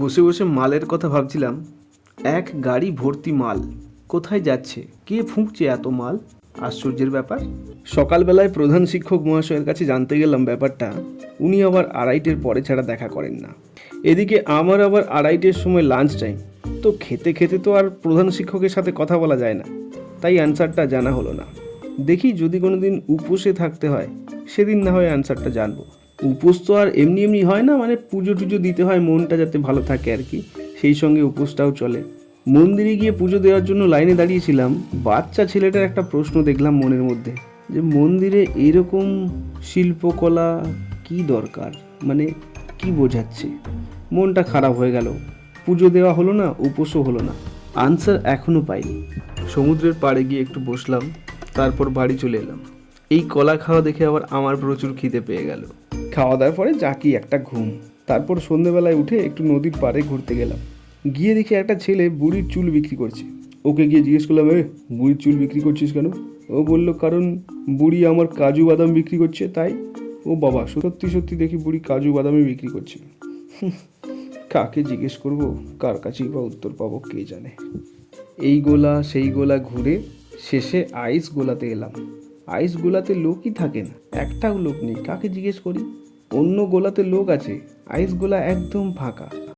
বসে বসে মালের কথা ভাবছিলাম, এক গাড়ি ভর্তি মাল, কোথায় যাচ্ছে? কে ফুঁকছে এত মাল? আশ্চর্যের ব্যাপার। সকালবেলায় প্রধান শিক্ষক মহাশয়ের কাছে জানতে গেলাম ব্যাপারটা, উনি আবার আড়াইটের পরে ছাড়া দেখা করেন না। এদিকে আমার আবার আড়াইটের সময় লাঞ্চ টাইম তো খেতে খেতে তো আর প্রধান শিক্ষকের সাথে কথা বলা যায় না, তাই অ্যান্সারটা জানা হলো না। দেখি যদি কোনো দিন উপোসে থাকতে হয়, সেদিন না হয় অ্যান্সারটা জানব। উপোস তো আর এমনি এমনি হয় না মানে পুজো টুজো দিতে হয়, মনটা যাতে ভালো থাকে আর কি। সেই সঙ্গে উপোসটাও চলে। মন্দিরে গিয়ে পুজো দেওয়ার জন্য লাইনে দাঁড়িয়েছিলাম, বাচ্চা ছেলেটার একটা প্রশ্ন দেখলাম মনের মধ্যে, যে মন্দিরে এরকম শিল্পকলা কি দরকার? মানে কি বোঝাচ্ছে? মনটা খারাপ হয়ে গেল। পুজো দেওয়া হলো না, উপোসও হলো না। আনসার এখনও পাইনি। সমুদ্রের পাড়ে গিয়ে একটু বসলাম, তারপর বাড়ি চলে এলাম। এই কলা খাওয়া দেখে আবার আমার প্রচুর খিদে পেয়ে গেল। খাওয়া দাওয়ার পরে জাকি একটা ঘুম। তারপর সন্ধেবেলায় উঠে একটু নদীর পাড়ে ঘুরতে গেলাম। গিয়ে দেখি একটা ছেলে বুড়ির চুল বিক্রি করছে। ওকে গিয়ে জিজ্ঞেস করলাম, এ, বুড়ির চুল বিক্রি করছিস কেন? ও বলল, কারণ বুড়ি আমার কাজু বাদাম বিক্রি করছে, তাই। ও বাবা, সত্যি সত্যি দেখি বুড়ি কাজু বাদামই বিক্রি করছে। কাকে জিজ্ঞেস করব? কার কাছেই বা উত্তর পাবো, কে জানে? এই গোলা, সেই গোলা ঘুরে শেষে আইস গোলাতে এলাম। আইস গোলাতে লোকই থাকে না, একটাও লোক নেই। কাকে জিজ্ঞেস করি? অন্য গোলাতে লোক আছে, আইস গোলা একদম ফাঁকা।